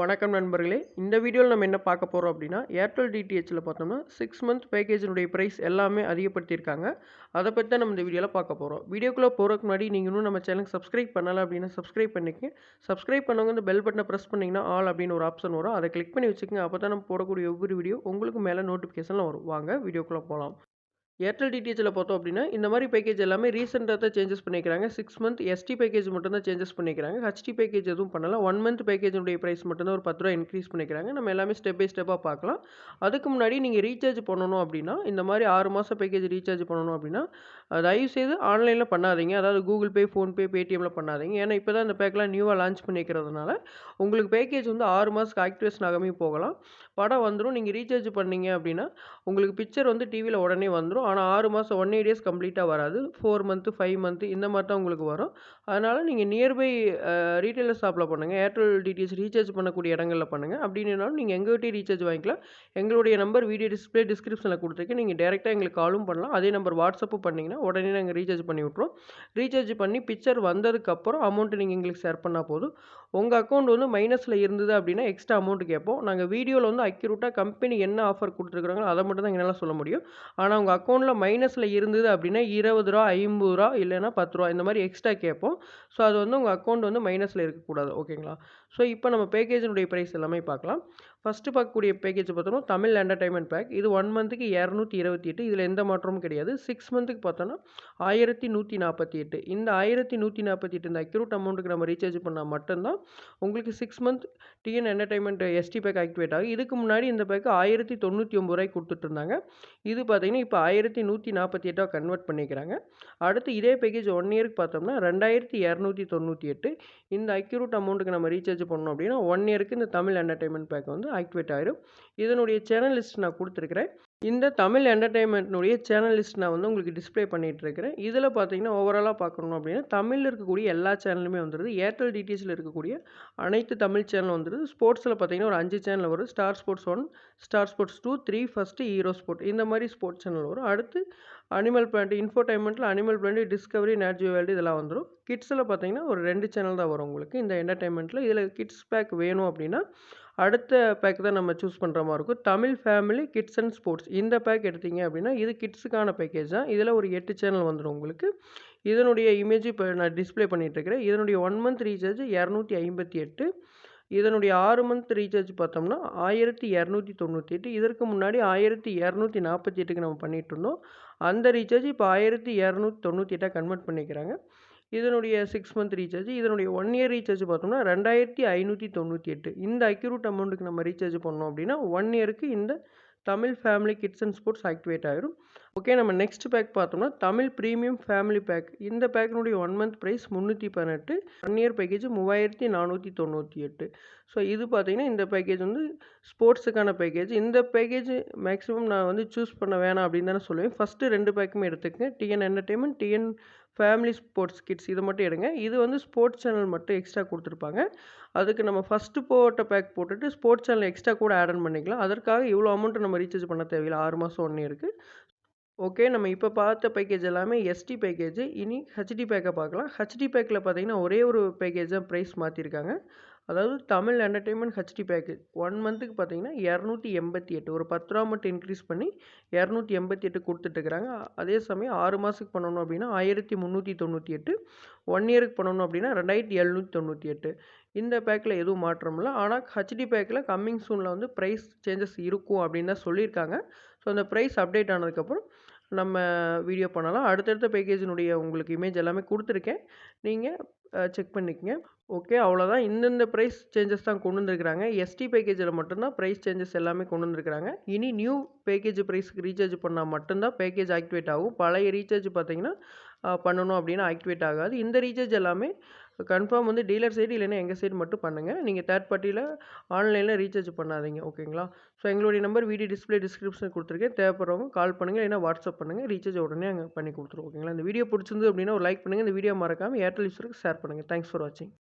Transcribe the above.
வணக்கம் நண்பர்களே. இந்த வீடியோவில் நம்ம என்ன பார்க்க போகிறோம் அப்படின்னா ஏர்டெல் டிடிஹெச்சில் பார்த்தோம்னா சிக்ஸ் மந்த் பேக்கேஜினுடைய ப்ரைஸ் எல்லாமே அதிகப்படுத்தியிருக்காங்க. அதை பற்றி தான் நம்ம இந்த வீடியோவில் பார்க்க போகிறோம் வீடியோக்குள்ளே போகிறதுக்கு முன்னாடி நீங்கள் இன்னும் நம்ம சேனலுக்கு சப்ஸ்கிரைப் பண்ணலை அப்படின்னா சப்ஸ்கிரைப் பண்ணிக்கங்க. சப்ஸ்கிரைப் பண்ணவங்க இந்த பெல் பட்டனை ப்ரெஸ் பண்ணிங்கன்னா ஆல் அப்படின்னு ஒரு ஆப்ஷன் வரும். அதை கிளிக் பண்ணி வச்சுக்கோங்க. அப்போ தான் நம்ம போடக்கூடிய ஒவ்வொரு வீடியோ உங்களுக்கு மேலே நோட்டிஃபிகேஷனில் வரும். வாங்க வீடியோக்குள்ளே போகலாம் ஏர்டெல் டிடிஹெச்சில் பார்த்தோம் அப்படின்னா இந்த மாதிரி பேக்கேஜ் எல்லாமே ரீசெண்டாக தான் சேஞ்சஸ் பண்ணிக்கிறாங்க. சிக்ஸ் மந்த் எஸ்டி பேக்கேஜ் மட்டும் தான் சேஞ்சஸ் பண்ணிக்கிறாங்க. ஹச்டி பேக்கேஜ் எதுவும் பண்ணல. ஒன் மந்த் பேக்கேஜுடைய ப்ரைஸ் மட்டும்தான் ஒரு பத்து ரூபா இன்க்ரீஸ் பண்ணிக்கிறாங்க. நம்ம எல்லாமே ஸ்டெப் பை ஸ்டெப்பாக பார்க்கலாம். அதுக்கு முன்னாடி நீங்கள் ரீசார்ஜ் பண்ணணும் அப்படின்னா இந்த மாதிரி ஆறு மாதம் பேக்கேஜ் ரீசார்ஜ் பண்ணணும் அப்படின்னா தயவு செய்து ஆன்லைனில் பண்ணாதீங்க. அதாவது கூகுள் பே ஃபோன்பே பேடிஎம்மில் பண்ணாதீங்க. ஏன்னா இப்போ தான் இந்த பேக்கெலாம் நியூவாக லான்ச் பண்ணிக்கிறதுனால உங்களுக்கு பேக்கேஜ் வந்து ஆறு மாதத்துக்கு ஆக்டிவேஷன் ஆகாமே போகலாம். படம் வந்துடும் நீங்கள் ரீசார்ஜ் பண்ணீங்க அப்படின்னா உங்களுக்கு பிக்சர் வந்து டிவியில் உடனே வந்துடும் ஆனால் ஆறு மாதம் ஒன் எயிட் டேஸ் கம்ப்ளீட்டாக வராது. ஃபோர் மந்த்து ஃபைவ் மந்த்து இந்த மாதிரி தான் உங்களுக்கு வரும். அதனால் நீங்கள் நியர்பை ரீட்டைலர் ஷாப்பில் பண்ணுங்கள் ஏர்டெல் டிடிஎஸ் ரீசார்ஜ் பண்ணக்கூடிய இடங்களில் பண்ணுங்கள் அப்படின்னாலும் நீங்கள் எங்கள்கிட்டயே ரீசார்ஜ் வாங்கிக்கலாம். எங்களுடைய நம்பர் வீடியோ டிஸ்பிளே டிஸ்கிரிப்ஷனில் கொடுத்துருக்கு நீங்கள் டேரெக்டாக எங்களுக்கு காலும் பண்ணலாம். அதே நம்பர் வாட்ஸ்அப்பும் பண்ணிங்கன்னா உடனே நாங்கள் ரீசார்ஜ் பண்ணி விட்ருவோம் ரீசார்ஜ் பண்ணி பிக்சர் வந்ததுக்கப்புறம் அமௌண்ட்டு நீங்கள் எங்களுக்கு ஷேர் பண்ணால் போதும். உங்கள் அக்கௌண்ட் வந்து மைனஸில் இருந்தது அப்படின்னா எக்ஸ்ட்ரா அமௌண்ட் கேட்போம். நாங்கள் வீடியோவில் வந்து அக்யூரேட்டாக கம்பெனி என்ன ஆஃபர் கொடுத்துருக்குறாங்களோ அதை மட்டும் தான் எங்களால் சொல்ல முடியும். ஆனால் உங்கள் அக்கௌண்ட் அக்கௌண்ட்டில் மைனஸில் இருந்தது அப்படின்னா இருபது ரூபா ஐம்பது ரூபா இல்லைன்னா பத்து ரூபா. இந்த மாதிரி எக்ஸ்ட்ரா கேட்போம். ஸோ அது வந்து உங்கள் அக்கௌண்ட் வந்து மைனஸில் இருக்கக்கூடாது. ஓகேங்களா ஸோ இப்போ நம்ம பேக்கேஜினுடைய ப்ரைஸ் எல்லாமே பார்க்கலாம். ஃபஸ்ட்டு பார்க்கக்கூடிய பேக்கேஜ் பார்த்தோம்னா தமிழ் என்டர்டைன்மெண்ட் பேக் இது ஒன் மந்த்துக்கு இரநூத்தி இருபத்தி எட்டு. இதில் எந்த மாற்றமும் கிடையாது. சிக்ஸ் மந்த்துக்கு பார்த்தோன்னா ஆயிரத்தி நூற்றி நாற்பத்தி எட்டு. இந்த ஆயிரத்தி நூற்றி நாற்பத்தி எட்டு இந்த அக்யூரேட் அமௌண்ட்டுக்கு நம்ம ரீசார்ஜ் பண்ணால் மட்டும்தான் உங்களுக்கு six month TN entertainment SD pack activate ஆகும். இதுக்கு முன்னாடி இந்த பேக்கு ஆயிரத்தி தொண்ணூற்றி ஒம்பது ரூபாய்க்கு கொடுத்துட்ருந்தாங்க இது பார்த்தீங்கன்னா இப்போ ஆயிரத்தி நூற்றி நாற்பத்தி எட்டாக கன்வெர்ட் பண்ணிக்கிறாங்க. அடுத்து இதே பேக்கேஜ் ஒன் இயருக்கு பார்த்தோம்னா ரெண்டாயிரத்தி இரநூத்தி தொண்ணூற்றி எட்டு. இந்த அக்யூரேட் அமௌண்ட்டுக்கு நம்ம ரீசார்ஜ் பண்ணோம் அப்படின்னா ஒன் இயருக்கு இந்த தமிழ் என்டர்டைன்மெண்ட் பேக் வந்து ஆக்டிவேட் ஆயிரும். இதனுடைய சேனல் லிஸ்ட் நான் கொடுத்துருக்குறேன். இந்த தமிழ் என்டர்டெயின்மெண்ட்னுடைய சேனல் லிஸ்ட் நான் வந்து உங்களுக்கு டிஸ்பிளே பண்ணிகிட்டு இருக்கிறேன் இதில் பார்த்தீங்கன்னா ஓவராலாக பார்க்கணும் அப்படின்னா தமிழில் இருக்கக்கூடிய எல்லா சேனலுமே வந்துடுது ஏர்டெல் டிடிஎஸில் இருக்கக்கூடிய அனைத்து தமிழ் சேனல் வந்துடுது ஸ்போர்ட்ஸில் பார்த்தீங்கன்னா ஒரு அஞ்சு சேனல் வரும். Star Sports one Star Sports two three first Hero sport இந்த மாதிரி ஸ்போர்ட்ஸ் சேனல் வரும். அடுத்து animal plant இன்ஃபோடைன்மெண்ட்டில் Animal Planet Discovery natural world இதெல்லாம் வந்துடும் கிட்ஸில் பார்த்தீங்கன்னா ஒரு ரெண்டு சேனல் தான் வரும் உங்களுக்கு. இந்த என்டர்டைன்மெண்ட்டில் இதில் கிட்ஸ் பேக் வேணும் அப்படின்னா அடுத்த பேக் தான் நம்ம சூஸ் பண்ணுற மாதிரி இருக்கும். Tamil family kids and sports இந்த பேக் எடுத்தீங்க அப்படின்னா இது கிட்ஸுக்கான பேக்கேஜ் தான். இதில் ஒரு எட்டு சேனல் வந்துடும் உங்களுக்கு. இதனுடைய இமேஜ் இப்போ நான் டிஸ்பிளே பண்ணிகிட்ருக்கிறேன் இதனுடைய ஒன் மந்த் ரீசார்ஜ் இரநூத்தி ஐம்பத்தி எட்டு. இதனுடைய ஆறு மந்த் ரீசார்ஜ் பார்த்தோம்னா ஆயிரத்தி இரநூத்தி தொண்ணூற்றி எட்டு. இதற்கு முன்னாடி ஆயிரத்தி இரநூத்தி நாற்பத்தி எட்டுக்கு நம்ம பண்ணிகிட்டு இருந்தோம் அந்த ரீசார்ஜ் இப்போ ஆயிரத்தி இரநூத்தி தொண்ணூற்றி எட்டாக கன்வெர்ட் பண்ணிக்கிறாங்க. இதனுடைய சிக்ஸ் மந்த் ரீசார்ஜ் இதனுடைய ஒன் இயர் ரீசார்ஜ் பார்த்தோம்னா ரெண்டாயிரத்தி ஐநூற்றி தொண்ணூற்றி எட்டு. இந்த அக்யூரேட் அமௌண்ட்டுக்கு நம்ம ரீசார்ஜ் பண்ணோம் அப்படின்னா ஒன் இயருக்கு இந்த Tamil family kids and sports activate ஆகிடும் ஓகே நம்ம நெக்ஸ்ட் பேக் பார்த்தோம்னா தமிழ் ப்ரீமியம் ஃபேமிலி பேக் இந்த பேக்கினுடைய ஒன் மந்த் ப்ரைஸ் முந்நூற்றி பதினெட்டு ஒன் இயர் பேக்கேஜ் மூவாயிரத்தி நானூற்றி தொண்ணூற்றி எட்டு. ஸோ இது பார்த்தீங்கன்னா இந்த பேக்கேஜ் வந்து ஸ்போர்ட்ஸுக்கான பேக்கேஜ் இந்த பேக்கேஜ் மேக்ஸிமம் நான் வந்து சூஸ் பண்ண வேணாம் அப்படின்னு தானே சொல்லுவேன். ஃபஸ்ட்டு ரெண்டு பேக்குமே எடுத்துக்கங்க. TN entertainment TN family sports kids இதை மட்டும் எடுங்க. இது வந்து ஸ்போர்ட்ஸ் சேனல் மட்டும் எக்ஸ்ட்ரா கொடுத்துருப்பாங்க. அதுக்கு நம்ம ஃபஸ்ட்டு போட்ட பேக் போட்டுட்டு ஸ்போர்ட்ஸ் சேனல் எக்ஸ்ட்ரா கூட ஆட் ஆன் பண்ணிக்கலாம். அதற்காக இவ்வளோ அமௌண்ட்டு நம்ம ரீசார்ஜ் பண்ண தேவையில்லை. ஆறு மாதம் ஒன்று இருக்குது ஓகே நம்ம இப்போ பார்த்த பேக்கேஜ் எல்லாமே எஸ்டி பேக்கேஜ் இனி ஹெச்டி பேக்கை பார்க்கலாம். ஹெச்டி பேக்கில் பார்த்தீங்கன்னா ஒரே ஒரு பேக்கேஜ் தான் ப்ரைஸ் மாற்றிருக்காங்க அதாவது Tamil entertainment HD package one மந்த்துக்கு பார்த்தீங்கன்னா இரநூத்தி எண்பத்தி எட்டு ஒரு பத்து ரூபா மட்டும் இன்க்ரீஸ் பண்ணி இரநூத்தி எண்பத்தி எட்டு கொடுத்துட்ருக்குறாங்க அதே சமயம் ஆறு மாதத்துக்கு பண்ணணும் அப்படின்னா ஆயிரத்தி முந்நூற்றி தொண்ணூற்றி எட்டு ஒன் இயருக்கு பண்ணணும் அப்படின்னா ரெண்டாயிரத்தி எழுநூற்றி தொண்ணூற்றி எட்டு. இந்த பேக்கில் எதுவும் மாற்றம் இல்லை. ஆனால் ஹெச்டி பேக்கில் கம்மிங் சூனில் வந்து ப்ரைஸ் சேஞ்சஸ் இருக்கும் அப்படின்னு தான் சொல்லியிருக்காங்க. ஸோ அந்த ப்ரைஸ் அப்டேட் ஆனதுக்கப்புறம் நம்ம வீடியோ பண்ணலாம். அடுத்தடுத்த பேக்கேஜினுடைய உங்களுக்கு இமேஜ் எல்லாமே கொடுத்துருக்கேன். நீங்கள் செக் பண்ணிக்கங்க. ஓகே அவ்வளோதான் இந்தந்த ப்ரைஸ் சேஞ்சஸ் தான் கொண்டு வந்திருக்கிறாங்க. எஸ்டி பேக்கேஜில் மட்டும்தான் ப்ரைஸ் சேஞ்சஸ் எல்லாமே கொண்டு வந்திருக்கிறாங்க. இனி நியூ பேக்கேஜ் ப்ரைஸ்க்கு ரீசார்ஜ் பண்ணால் மட்டும்தான் பேக்கேஜ் ஆக்டிவேட் ஆகும். பழைய ரீசார்ஜ் பார்த்தீங்கன்னா பண்ணணும் அப்படின்னா ஆக்டிவேட் ஆகாது. இந்த ரீசார்ஜ் எல்லாமே கன்ஃபார்ம் வந்து டீலர் சைடு இல்லைன்னா எங்கள் சைடு மட்டும் பண்ணுங்கள் நீங்கள் தேர்ட் பார்ட்டியில் ஆன்லைனில் ரீசார்ஜ் பண்ணாதீங்க. ஓகேங்களா? ஸோ எங்களுடைய நம்பர் வீடியோ டிஸ்பிளே டிஸ்கிரிப்ஷன் கொடுத்துருக்கேன். தேவைப்படுறவங்க கால் பண்ணுங்கள் இல்லைனா வாட்ஸ்அப் பண்ணுங்கள் ரீசார்ஜ் உடனே அங்கே பண்ணி கொடுத்துருவோம். ஓகேங்களா? இந்த வீடியோ பிடிச்சிருந்து அப்படின்னா ஒரு லைக் பண்ணுங்கள் இந்த வீடியோ மறக்காமல் ஏர்டெல் யூஸருக்கு ஷேர் பண்ணுங்கள் தேங்க்ஸ் ஃபார் வாட்சிங்